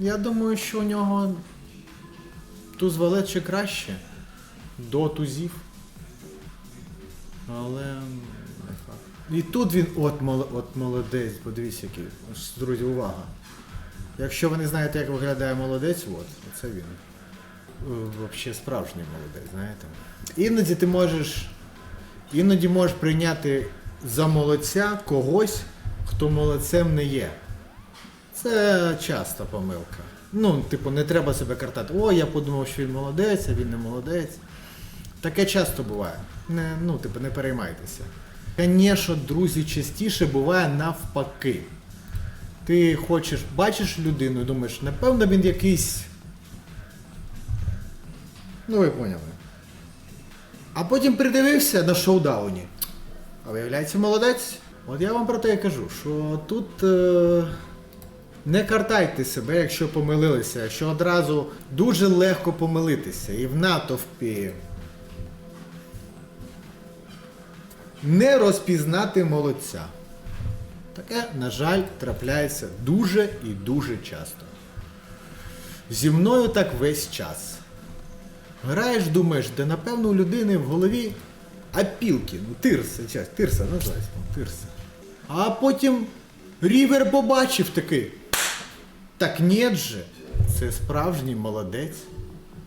Я думаю, що у нього туз валет ще краще. До тузів. Але. І тут він от, от молодець, подивіться який. Друзі, увага. Якщо ви не знаєте, як виглядає молодець, от, це він. Взагалі справжній молодець, знаєте. Іноді ти можеш. Іноді можеш прийняти за молодця когось, хто молодцем не є. Це часта помилка. Ну, типу, не треба себе картати. О, я подумав, що він молодець, а він не молодець. Таке часто буває. Не, ну, типу, не переймайтеся. Звісно, друзі, частіше буває навпаки. Ти хочеш, бачиш людину і думаєш, напевно, він якийсь. Ну, ви поняли. А потім придивився на шоудауні. А виявляється, молодець. От я вам про те і кажу, що тут е, не картайте себе, якщо помилилися, якщо одразу дуже легко помилитися і в натовпі не розпізнати молодця. Таке, на жаль, трапляється дуже і дуже часто. Зі мною так весь час. Граєш, думаєш, де напевно у людини в голові апілки, ну тирса, тирса, називається, тирса. А потім рівер побачив такий. Так ні же, це справжній молодець.